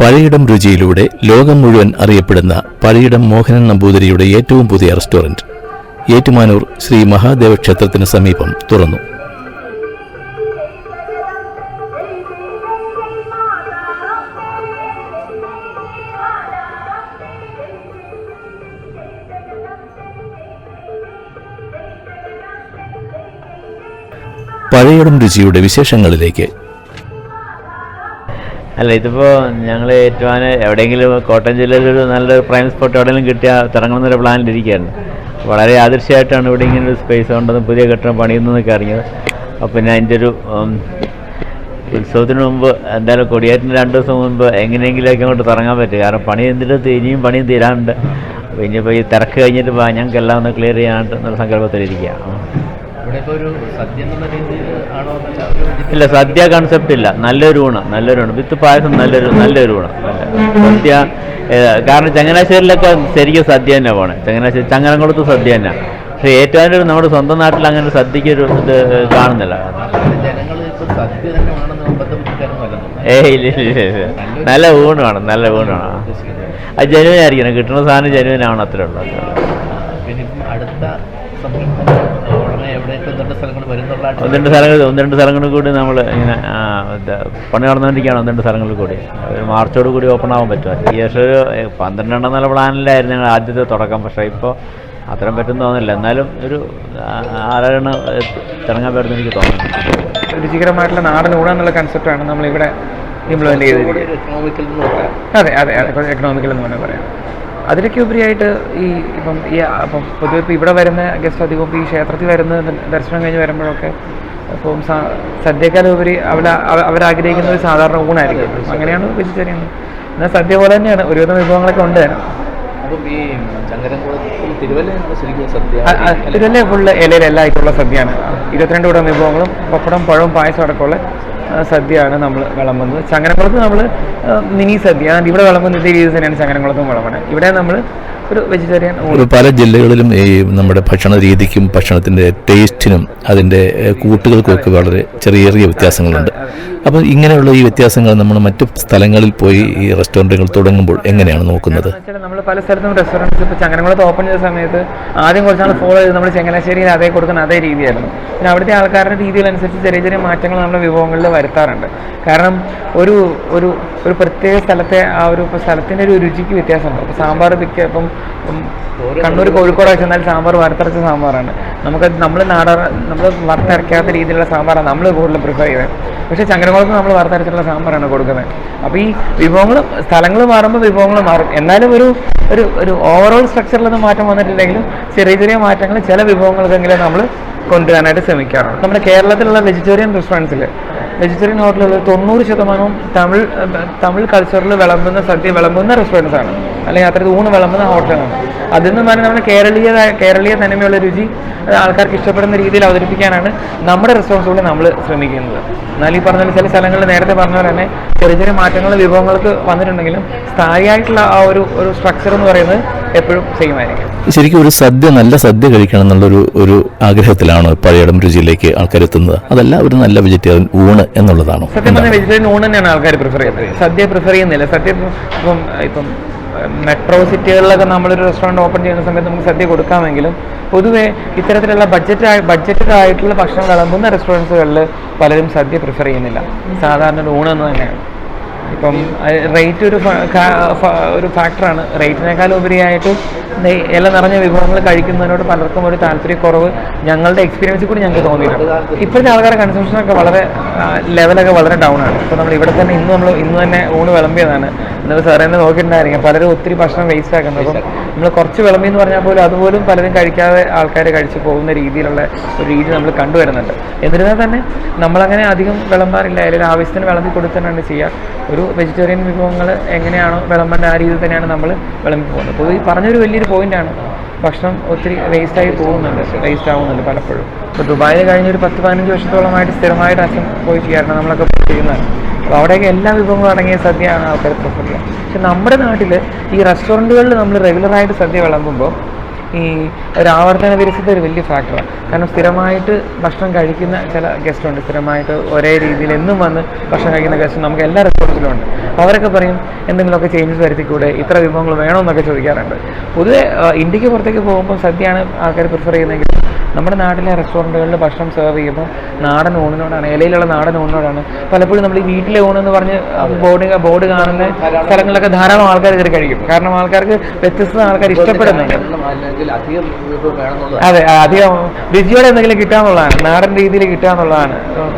പഴയിടം രുചിയിലൂടെ ലോകം മുഴുവൻ അറിയപ്പെടുന്ന പഴയിടം മോഹനൻ നമ്പൂതിരിയുടെ ഏറ്റവും പുതിയ റെസ്റ്റോറന്റ് ഏറ്റുമാനൂർ ശ്രീ മഹാദേവ ക്ഷേത്രത്തിന് സമീപം തുറന്നു. പഴയിടം രുചിയുടെ വിശേഷങ്ങളിലേക്ക് അല്ല ഇതിപ്പോൾ ഞങ്ങൾ ഏറ്റുവാൻ എവിടെയെങ്കിലും കോട്ടയം ജില്ലയിൽ ഒരു നല്ലൊരു പ്രൈം സ്പോട്ട് എവിടെയെങ്കിലും കിട്ടിയാൽ തുടങ്ങണമെന്നൊരു പ്ലാനിലിരിക്കുകയാണ് വളരെ ആദർശമായിട്ടാണ് ഇവിടെ ഇങ്ങനെ ഒരു സ്പേസ് ഉണ്ടെന്ന് പുതിയ കെട്ടിടം പണിയുന്നതൊക്കെ അറിഞ്ഞത്. അപ്പോൾ പിന്നെ അതിന്റെ ഒരു ഉത്സവത്തിന് മുമ്പ് എന്തായാലും കൊടിയേറ്റിന് രണ്ട് ദിവസം മുമ്പ് എങ്ങനെയെങ്കിലുമൊക്കെ അങ്ങോട്ട് തുടങ്ങാൻ പറ്റും. കാരണം പണി എന്തിട്ട് ഇനിയും പണിയും തീരാനുണ്ട്. അപ്പോൾ ഇനിയിപ്പോൾ ഈ തിരക്ക് കഴിഞ്ഞിട്ട് വാ, ഞങ്ങൾക്ക് എല്ലാം ഒന്ന് ക്ലിയർ ചെയ്യാനായിട്ട് എന്നുള്ള സങ്കല്പത്തിലിരിക്കുക ഇല്ല സദ്യ കൺസെപ്റ്റ് ഇല്ല. നല്ലൊരു ഊണ് നല്ലൊരു ഊണ്. വിത്ത് പായസം നല്ലൊരു നല്ലൊരു ഊണ്. സദ്യ കാരണം ചങ്ങനാശ്ശേരിയിലൊക്കെ ശരിക്കും സദ്യ തന്നെ പോണേ. ചങ്ങനാശ്ശേരി ചങ്ങനംകുളത്ത് സദ്യ തന്നെ പക്ഷേ ഏറ്റവും ഒരു നമ്മുടെ സ്വന്തം നാട്ടിൽ അങ്ങനെ സദ്യക്ക് ഒരു ഇത് കാണുന്നില്ല. ഏയ് ഇല്ല ഇല്ല. നല്ല ഊണ് വേണം നല്ല ഊണ് വേണം. അത് ജനുവിനായിരിക്കണം കിട്ടുന്ന സാധനം ജനുവൻ അത്രേ ഉള്ളൂ. അടുത്ത ഒന്ന് രണ്ട് സ്ഥലങ്ങൾ ഒന്ന് രണ്ട് സ്ഥലങ്ങളിൽ കൂടി നമ്മൾ ഇങ്ങനെ പണി നടന്നുകൊണ്ടിരിക്കുകയാണ് ഒന്ന് രണ്ട് സ്ഥലങ്ങളിൽ കൂടി. ഒരു മാർച്ചോട് കൂടി ഓപ്പൺ ആവാൻ പറ്റുമോ? ഈ വർഷം ഒരു പന്ത്രണ്ടെണ്ണം എന്നുള്ള പ്ലാനിലായിരുന്നു ഞങ്ങൾ ആദ്യത്തെ തുടക്കം. പക്ഷേ ഇപ്പോൾ അത്രയും പറ്റും തോന്നുന്നില്ല. എന്നാലും ഒരു ആരാണ് തിളങ്ങാൻ പറ്റുന്ന എനിക്ക് തോന്നുന്നു രുചികരമായിട്ടുള്ള നാടൻ ഊടാന്നുള്ള കൺസെപ്റ്റാണ് നമ്മളിവിടെ ഇംപ്ലിമെന്റ് ചെയ്തിരിക്കുന്നത്. എക്കണോമിക്കൽ എന്ന് പറയാം. അതെ അതെ അതെ. എക്കണോമിക്കൽ എന്ന് വേണമെങ്കിൽ പറയാം. അതിലൊക്കെ ഉപരിയായിട്ട് ഈ ഇപ്പം ഈ അപ്പം പൊതുവെ ഇപ്പം ഇവിടെ വരുന്ന ഗസ്റ്റ് അധികം ഇപ്പോൾ ഈ ക്ഷേത്രത്തിൽ വരുന്ന ദർശനം കഴിഞ്ഞ് വരുമ്പോഴൊക്കെ അപ്പം സദ്യക്കാലുപരി അവർ അവരാഗ്രഹിക്കുന്ന ഒരു സാധാരണ ഊണായിരിക്കും. അങ്ങനെയാണ് വെജിറ്റേറിയൻ എന്നാൽ സദ്യ പോലെ തന്നെയാണ്. ഒരുവിധം വിഭവങ്ങളൊക്കെ ഉണ്ട്. ഇതിലെ ഫുള്ള് ഇലയിലെല്ലാം ആയിട്ടുള്ള സദ്യയാണ്. ഇരുപത്തിരണ്ട് കൂടം വിഭവങ്ങളും പപ്പടം പഴവും പായസം അടക്കമുള്ള സദ്യയാണ് നമ്മൾ വിളമ്പുന്നത്. ചങ്ങനക്കുളത്ത് നമ്മൾ മിനി സദ്യ. ഇവിടെ വിളമ്പുന്ന രീതി തന്നെയാണ് ചങ്ങനക്കുളത്തും വിളമ്പുന്നത്. ഇവിടെ നമ്മൾ ഒരു വെജിറ്റേറിയൻ ഒരു പല ജില്ലകളിലും ഈ നമ്മുടെ ഭക്ഷണ രീതിക്കും ഭക്ഷണത്തിന്റെ ടേസ്റ്റിനും അതിന്റെ കൂട്ടുകൾക്കും ഒക്കെ വളരെ ചെറിയ ചെറിയ വ്യത്യാസങ്ങളുണ്ട്. അപ്പോൾ ഇങ്ങനെയുള്ള ഈ വ്യത്യാസങ്ങൾ നമ്മൾ മറ്റു സ്ഥലങ്ങളിൽ പോയി ഈ റെസ്റ്റോറന്റുകൾ തുടങ്ങുമ്പോൾ എങ്ങനെയാണ് നോക്കുന്നത്? നമ്മൾ പല സ്ഥലത്തും റെസ്റ്റോറന്റ്സ് ഇപ്പോൾ ചങ്ങനകുളത്ത് ഓപ്പൺ ചെയ്ത സമയത്ത് ആദ്യം കുറച്ച് നാൾ ഫോളോ ചെയ്ത് നമ്മൾ ചങ്ങനാശ്ശേരിയിൽ അതേ കൊടുക്കുന്ന അതേ രീതിയായിരുന്നു. പിന്നെ അവിടുത്തെ ആൾക്കാരുടെ രീതിയിലനുസരിച്ച് ചെറിയ ചെറിയ മാറ്റങ്ങൾ നമ്മുടെ വിഭവങ്ങളിൽ വരുത്താറുണ്ട്. കാരണം ഒരു ഒരു ഒരു പ്രത്യേക സ്ഥലത്തെ ആ ഒരു സ്ഥലത്തിന്റെ ഒരു രുചിക്ക് വ്യത്യാസമുണ്ട്. അപ്പോൾ സാമ്പാർ മിക്ക ഇപ്പം കണ്ണൂർ കോഴിക്കോടൊക്കെ ചെന്നാൽ സാമ്പാർ വറുത്തരച്ച സാമ്പാറാണ്. നമുക്ക് നമ്മൾ നാട നമ്മൾ വറുത്തരയ്ക്കാത്ത രീതിയിലുള്ള സാമ്പാറാണ് നമ്മൾ കൂടുതൽ പ്രിഫർ ചെയ്യുന്നത്. പക്ഷേ ചങ്ങനകുളത്ത് നമ്മൾ വറുത്തരച്ചിട്ടുള്ള സാമ്പാറാണ് കൊടുക്കുന്നത്. അപ്പോൾ ഈ വിഭവങ്ങൾ സ്ഥലങ്ങൾ മാറുമ്പോൾ വിഭവങ്ങൾ മാറും. എന്നാലും ഒരു ഒരു ഒരു ഓവറോൾ സ്ട്രക്ചറിലൊന്നും മാറ്റം വന്നിട്ടില്ലെങ്കിലും ചെറിയ ചെറിയ മാറ്റങ്ങൾ ചില വിഭവങ്ങൾക്കെങ്കിലും നമ്മൾ കൊണ്ടുവരാനായിട്ട് ശ്രമിക്കാറുണ്ട്. നമ്മുടെ കേരളത്തിലുള്ള വെജിറ്റേറിയൻ റെസ്റ്റോറന്റ്സിൽ വെജിറ്റേറിയൻ ഹോട്ടലുകളിൽ തൊണ്ണൂറ് ശതമാനവും തമിഴ് തമിഴ് കൾച്ചറിൽ വിളമ്പുന്ന സദ്യ വിളമ്പുന്ന ആണ്. അല്ലെങ്കിൽ അത്രയും ഊണ് വിളമ്പുന്ന ഹോട്ടലാണ് അതിൽ നിന്ന് പറഞ്ഞാൽ നമ്മൾ കേരളീയ കേരളീയ തനിമയുള്ള രുചി ആൾക്കാർക്ക് ഇഷ്ടപ്പെടുന്ന രീതിയിൽ അവതരിപ്പിക്കാനാണ് നമ്മുടെ റെസ്പോൺസിബിളി നമ്മൾ ശ്രമിക്കുന്നത്. എന്നാൽ ഈ പറഞ്ഞ ചില സ്ഥലങ്ങളിൽ നേരത്തെ പറഞ്ഞ പോലെ തന്നെ ചെറിയ ചെറിയ മാറ്റങ്ങൾ വിഭവങ്ങൾക്ക് വന്നിട്ടുണ്ടെങ്കിലും സ്ഥായിയായിട്ടുള്ള ആ ഒരു ഒരു സ്ട്രക്ചർ എന്ന് പറയുന്നത് എപ്പോഴും സെയിം ആയിരിക്കും. ശരിക്കും ഒരു സദ്യ നല്ല സദ്യ കഴിക്കണം എന്നുള്ളൊരു ഒരു ആഗ്രഹത്തിലാണ് പഴയടം രുചിയിലേക്ക് ആൾക്കാർ എത്തുന്നത്. അതല്ല ഒരു നല്ല വെജിറ്റേറിയൻ ഊണ് എന്നുള്ളതാണ് സത്യം പറഞ്ഞാൽ വെജിറ്റേറിയൻ ഊണ് തന്നെയാണ് ആൾക്കാർ പ്രിഫർ ചെയ്യുന്നത്. സദ്യ പ്രിഫർ ചെയ്യുന്നില്ല. സദ്യ ഇപ്പം ഇപ്പം മെട്രോ സിറ്റികളിലൊക്കെ നമ്മളൊരു റെസ്റ്റോറന്റ് ഓപ്പൺ ചെയ്യുന്ന സമയത്ത് നമുക്ക് സദ്യ കൊടുക്കാമെങ്കിലും പൊതുവെ ഇത്തരത്തിലുള്ള ബഡ്ജറ്റ് ബഡ്ജറ്റഡ് ആയിട്ടുള്ള ഭക്ഷണം വിളമ്പുന്ന റെസ്റ്റോറന്റ്സുകളിൽ പലരും സദ്യ പ്രിഫർ ചെയ്യുന്നില്ല. സാധാരണ ഊണെന്ന് തന്നെയാണ്. ഇപ്പം റേറ്റ് ഒരു ഒരു ഫാക്ടറാണ് റേറ്റിനേക്കാൾ ഉപരിയായിട്ട് ഇല നിറഞ്ഞ വിഭവങ്ങൾ കഴിക്കുന്നതിനോട് പലർക്കും ഒരു താല്പര്യക്കുറവ് ഞങ്ങളുടെ എക്സ്പീരിയൻസിൽ കൂടി ഞങ്ങൾക്ക് തോന്നിയിട്ടുണ്ട്. ഇപ്പോഴത്തെ ആൾക്കാരുടെ കൺസംഷനൊക്കെ വളരെ ലെവലൊക്കെ വളരെ ഡൗൺ ആണ്. ഇപ്പോൾ നമ്മൾ ഇവിടെ തന്നെ ഇന്ന് നമ്മൾ ഇന്ന് തന്നെ ഊണ് വിളമ്പിയതാണ്. എന്നിട്ട് സാറേ തന്നെ നോക്കിയിട്ടുണ്ടായിരിക്കും പലരും ഒത്തിരി ഭക്ഷണം വേസ്റ്റ് ആക്കുന്നത് അപ്പം നമ്മൾ കുറച്ച് വിളമ്പി എന്ന് പറഞ്ഞാൽ പോലും അതുപോലും പലരും കഴിക്കാതെ ആൾക്കാർ കഴിച്ചു പോകുന്ന രീതിയിലുള്ള ഒരു രീതി നമ്മൾ കണ്ടുവരുന്നുണ്ട്. എന്നിരുന്നാൽ തന്നെ നമ്മളങ്ങനെ അധികം വിളമ്പാറില്ല. അല്ലെങ്കിൽ ആവശ്യത്തിന് വിളമ്പി കൊടുത്തന്നെയാണ് ചെയ്യുക. ഒരു വെജിറ്റേറിയൻ വിഭവങ്ങൾ എങ്ങനെയാണോ വിളമ്പേണ്ട ആ രീതിയിൽ തന്നെയാണ് നമ്മൾ വിളമ്പി പോകുന്നത്. പൊതുവെ പറഞ്ഞൊരു വലിയൊരു പോയിന്റാണ് ഭക്ഷണം ഒത്തിരി വേസ്റ്റായി പോകുന്നുണ്ട്. വേസ്റ്റ് ആവുന്നുണ്ട് പലപ്പോഴും. ഇപ്പോൾ ദുബായിൽ കഴിഞ്ഞ ഒരു പത്ത് പതിനഞ്ച് വർഷത്തോളമായിട്ട് സ്ഥിരമായിട്ട് അച്ഛൻ പോയി ചെയ്യാറുണ്ട്. നമ്മളൊക്കെ പോയി ചെയ്യുന്നതാണ്. അപ്പോൾ അവിടെയൊക്കെ എല്ലാ വിഭവങ്ങളും അടങ്ങിയ സദ്യയാണ് ആൾക്കാർ പ്രിഫർ ചെയ്യുക. പക്ഷെ നമ്മുടെ നാട്ടിൽ ഈ റെസ്റ്റോറന്റുകളിൽ നമ്മൾ റെഗുലറായിട്ട് സദ്യ വിളമ്പുമ്പോൾ ഈ ഒരു ആവർത്തന വിരസത ഒരു വലിയ ഫാക്ടറാണ് കാരണം സ്ഥിരമായിട്ട് ഭക്ഷണം കഴിക്കുന്ന ചില ഗസ്റ്റ് ഉണ്ട്. സ്ഥിരമായിട്ട് ഒരേ രീതിയിൽ എന്നും വന്ന് ഭക്ഷണം കഴിക്കുന്ന ഗസ്റ്റ് നമുക്ക് എല്ലാ റെസ്റ്റോറന്റിലും ഉണ്ട്. അവരൊക്കെ പറയും എന്തെങ്കിലുമൊക്കെ ചേഞ്ചസ് വരുത്തിക്കൂടെ? ഇത്ര വിഭവങ്ങൾ വേണമെന്നൊക്കെ ചോദിക്കാറുണ്ട്. പൊതുവെ ഇന്ത്യയ്ക്ക് പുറത്തേക്ക് പോകുമ്പോൾ സദ്യയാണ് ആൾക്കാർ പ്രിഫർ ചെയ്യുന്നതെങ്കിൽ നമ്മുടെ നാട്ടിലെ റെസ്റ്റോറന്റുകളിൽ ഭക്ഷണം സെർവ് ചെയ്യുമ്പോൾ നാടൻ ഊണിനോടാണ് ഇലയിലുള്ള നാടൻ ഊണിനോടാണ് പലപ്പോഴും നമ്മൾ ഈ വീട്ടിലെ ഊണെന്ന് പറഞ്ഞ് ബോർഡ് ബോർഡ് കാണുന്ന സ്ഥലങ്ങളിലൊക്കെ ധാരാളം ആൾക്കാർ കയറി കഴിക്കും. കാരണം ആൾക്കാർക്ക് വ്യത്യസ്ത ആൾക്കാർ ഇഷ്ടപ്പെടുന്നുണ്ട്. അതെ അധികം രുചിയോടെ എന്തെങ്കിലും കിട്ടാന്നുള്ളതാണ് നാടൻ രീതിയിൽ കിട്ടാന്നുള്ളതാണ്.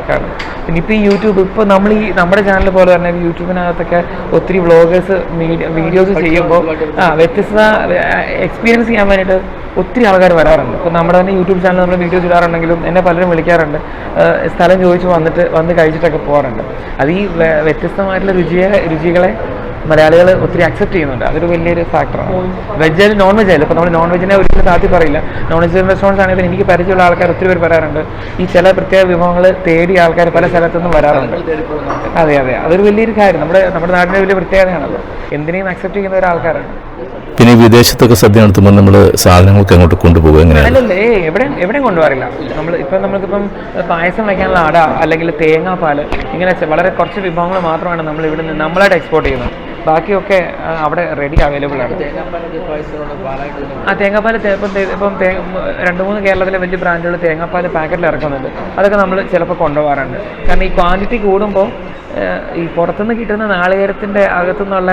കാരണം പിന്നെ ഇപ്പം ഈ യൂട്യൂബ് ഇപ്പോൾ നമ്മൾ ഈ നമ്മുടെ ചാനൽ പോലെ തന്നെ യൂട്യൂബിനകത്തൊക്കെ ഒത്തിരി വ്ളോഗേഴ്സ് വീഡിയോസ് ചെയ്യുമ്പോൾ ആ വ്യത്യസ്ത എക്സ്പീരിയൻസ് ചെയ്യാൻ വേണ്ടിയിട്ട് ഒത്തിരി ആൾക്കാർ വരാറുണ്ട്. ഇപ്പോൾ നമ്മുടെ തന്നെ യൂട്യൂബ് ചാനൽ നമ്മൾ വീഡിയോസ് ഇടാറുണ്ടെങ്കിലും എന്നെ പലരും വിളിക്കാറുണ്ട്. സ്ഥലം ചോദിച്ച് വന്നിട്ട് വന്ന് കഴിച്ചിട്ടൊക്കെ പോകാറുണ്ട്. അത് ഈ വ്യ- വ്യത്യസ്തമായിട്ടുള്ള രുചിയെ രുചികളെ മലയാളികൾ ഒത്തിരി അക്സെപ്റ്റ് ചെയ്യുന്നുണ്ട്. അതൊരു വലിയൊരു ഫാക്ടറാണ് വെജ് ആയാലും നോൺ വെജ് ആയാലും ഇപ്പോൾ നമ്മൾ നോൺ വെജിനെ ഒരിക്കലും താത്തി പറയില്ല. നോൺ വെജ് റെസ്റ്റോറന്റ്സ് ആണെങ്കിലും എനിക്ക് പരിചയമുള്ള ആൾക്കാർ ഒത്തിരി പേര് പറയാറുണ്ട് ഈ ചില പ്രത്യേക വിഭവങ്ങൾ തേടി ആൾക്കാർ പല സ്ഥലത്തുനിന്നും വരാറുണ്ട്. അതെ അതെ. അതൊരു വലിയൊരു കാര്യം. നമ്മുടെ നമ്മുടെ നാടിന്റെ വലിയ പ്രത്യേകതയാണല്ലോ എന്തിനേയും അക്സെപ്റ്റ് ചെയ്യുന്ന ഒരാൾക്കാരാണ് പിന്നെ വിദേശത്തൊക്കെ സദ്യ നടത്തുമ്പോൾ നമ്മൾ സാധനങ്ങളൊക്കെ അങ്ങോട്ട് കൊണ്ടുപോകുക എങ്ങനെയാണ്? അല്ലല്ലേ എവിടെ എവിടെയും കൊണ്ടുപോകാറില്ല. നമ്മൾ ഇപ്പം നമ്മൾക്കിപ്പം പായസം വയ്ക്കാനുള്ള അട അല്ലെങ്കിൽ തേങ്ങാപ്പാൽ ഇങ്ങനെ വളരെ കുറച്ച് വിഭവങ്ങൾ മാത്രമാണ് നമ്മൾ ഇവിടെ നിന്ന് നമ്മളായിട്ട് എക്സ്പോർട്ട് ചെയ്യുന്നത്. ബാക്കിയൊക്കെ അവിടെ റെഡി അവൈലബിൾ ആണ്. ആ തേങ്ങാപ്പാൽ ഇപ്പം ഇപ്പം രണ്ട് മൂന്ന് കേരളത്തിലെ വലിയ ബ്രാൻഡുകൾ തേങ്ങാപ്പാൽ പാക്കറ്റിൽ ഇറക്കുന്നുണ്ട്. അതൊക്കെ നമ്മൾ ചിലപ്പോൾ കൊണ്ടുപോകാറുണ്ട്. കാരണം ഈ ക്വാണ്ടിറ്റി കൂടുമ്പോൾ ഈ പുറത്തുനിന്ന് കിട്ടുന്ന നാളികേരത്തിന്റെ അകത്തുനിന്നുള്ള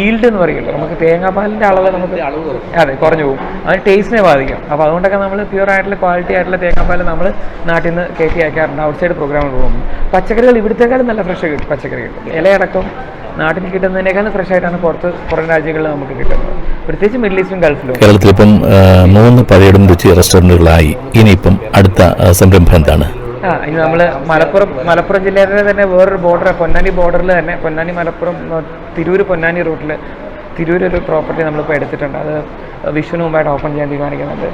ഈൽഡ് എന്ന് പറയുമല്ലോ നമുക്ക് തേങ്ങാപ്പാലിന്റെ അളവ് നമുക്ക് അതെ കുറഞ്ഞു പോകും. അത് ടേസ്റ്റിനെ ബാധിക്കും. അപ്പോൾ അതുകൊണ്ടൊക്കെ നമ്മൾ പ്യുവർ ആയിട്ടുള്ള ക്വാളിറ്റി ആയിട്ടുള്ള തേങ്ങാപ്പാൽ നമ്മൾ നാട്ടിൽ നിന്ന് കയറ്റി അയക്കാറുണ്ട്. ഔട്ട്സൈഡ് പ്രോഗ്രാമുകൾ പോകുമ്പോൾ പച്ചക്കറികൾ ഇവിടുത്തേക്കാളും നല്ല ഫ്രഷ് കിട്ടും പച്ചക്കറികൾ. ഇലയടക്കം. നാട്ടിൽ കിട്ടുന്നതിനേക്കാൾ ഫ്രഷ് ആയിട്ടാണ് പുറത്ത് പുറം രാജ്യങ്ങളിൽ നമുക്ക് കിട്ടുന്നത്. പ്രത്യേകിച്ച് മിഡിൽ ഈസ്റ്റും ഗൾഫിലും. കേരളത്തിൽ ഇപ്പം മൂന്ന് പഴയടും രുചി റെസ്റ്റോറന്റുകളായി ഇനിയിപ്പം അടുത്ത സംരംഭം എന്താണ്? ആ ഇനി നമ്മൾ മലപ്പുറം മലപ്പുറം ജില്ലയിലെ തന്നെ വേറൊരു ബോർഡർ പൊന്നാനി ബോർഡറിൽ തന്നെ പൊന്നാനി മലപ്പുറം തിരൂർ പൊന്നാനി റൂട്ടിൽ തിരൂർ ഒരു പ്രോപ്പർട്ടി നമ്മളിപ്പോൾ എടുത്തിട്ടുണ്ട്. അത് വിഷുവിന് മുമ്പായിട്ട് ഓപ്പൺ ചെയ്യാൻ തീരുമാനിക്കുന്നുണ്ട്.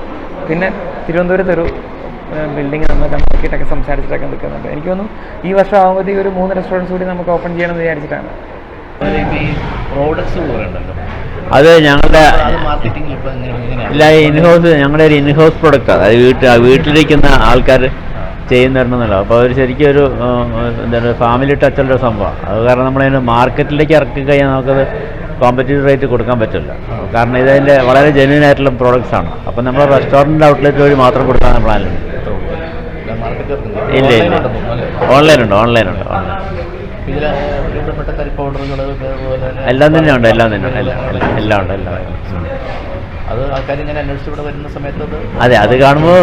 പിന്നെ തിരുവനന്തപുരത്ത് ഒരു ബിൽഡിംഗ് നമ്മൾ കണ്ടാക്കിയിട്ടൊക്കെ സംസാരിച്ചിട്ടൊക്കെ നിൽക്കുന്നുണ്ട്. എനിക്ക് തോന്നുന്നു ഈ വർഷം ആകുമ്പോഴത്തേക്ക് ഒരു മൂന്ന് റെസ്റ്റോറന്റ്സ് കൂടി നമുക്ക് ഓപ്പൺ ചെയ്യണമെന്ന് വിചാരിച്ചിട്ടാണ്. പ്രോഡക്ട്സ് അത് ഞങ്ങളുടെ ഇല്ല ഇൻഹൗസ് ഞങ്ങളുടെ ഒരു ഇൻഹൗസ് പ്രൊഡക്റ്റ് അതായത് വീട്ടിൽ വീട്ടിലിരിക്കുന്ന ആൾക്കാർ ചെയ്യുന്നുണ്ടെന്നല്ലോ അപ്പോൾ അവർ ശരിക്കും ഒരു എന്താ എന്താണ് ഫാമിലി ടച്ചുള്ള ഒരു സംഭവമാണ് അത് കാരണം നമ്മളതിന് മാർക്കറ്റിലേക്ക് ഇറക്കി കഴിഞ്ഞാൽ നമുക്കത് കോമ്പറ്റീവ് റേറ്റ് കൊടുക്കാൻ പറ്റില്ല. കാരണം ഇതതിന്റെ വളരെ ജെന്യൂൻ ആയിട്ടുള്ള പ്രോഡക്റ്റ്സ് ആണ്. അപ്പം നമ്മൾ റെസ്റ്റോറന്റ് ഔട്ട്ലെറ്റ് വഴി മാത്രം കൊടുക്കാൻ പ്ലാനുണ്ട് ഇല്ല ഇല്ല ഓൺലൈൻ ഉണ്ട് ഓൺലൈൻ ഉണ്ട് ഓൺലൈൻ ഇതിൽ പൗഡറുകൾ എല്ലാം തന്നെ ഉണ്ട് എല്ലാം തന്നെ എല്ലാം ഉണ്ട് എല്ലാം. അത് ആൾക്കാർ ഇങ്ങനെ അന്വേഷിച്ച് ഇവിടെ വരുന്ന സമയത്ത് അതെ അത് കാണുമ്പോൾ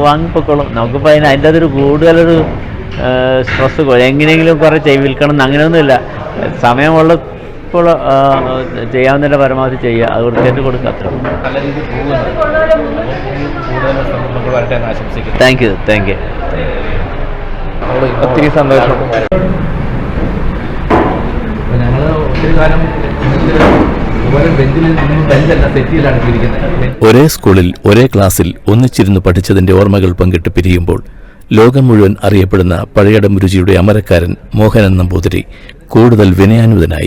വാങ്ങിപ്പോക്കോളും. നമുക്കിപ്പോൾ അതിന് അതിന്റെ അതൊരു കൂടുതലൊരു സ്ട്രെസ് എങ്ങനെയെങ്കിലും കുറേ ചെയ് വിൽക്കണം എന്ന് അങ്ങനെയൊന്നുമില്ല സമയമുള്ളപ്പോൾ ആ, ചെയ്യാവുന്നതിന്റെ പരമാവധി ചെയ്യുക. അത് വൃത്തിയായിട്ട് കൊടുക്കുക അത്ര താങ്ക് യു താങ്ക് യു. ഒത്തിരി സന്തോഷം. ഒരേ സ്കൂളിൽ ഒരേ ക്ലാസ്സിൽ ഒന്നിച്ചിരുന്ന് പഠിച്ചതിന്റെ ഓർമ്മകൾ പങ്കിട്ട് പിരിയുമ്പോൾ ലോകം മുഴുവൻ അറിയപ്പെടുന്ന പഴയടം രുചിയുടെ അമരക്കാരൻ മോഹനൻ നമ്പൂതിരി കൂടുതൽ വിനയാനുതനായി.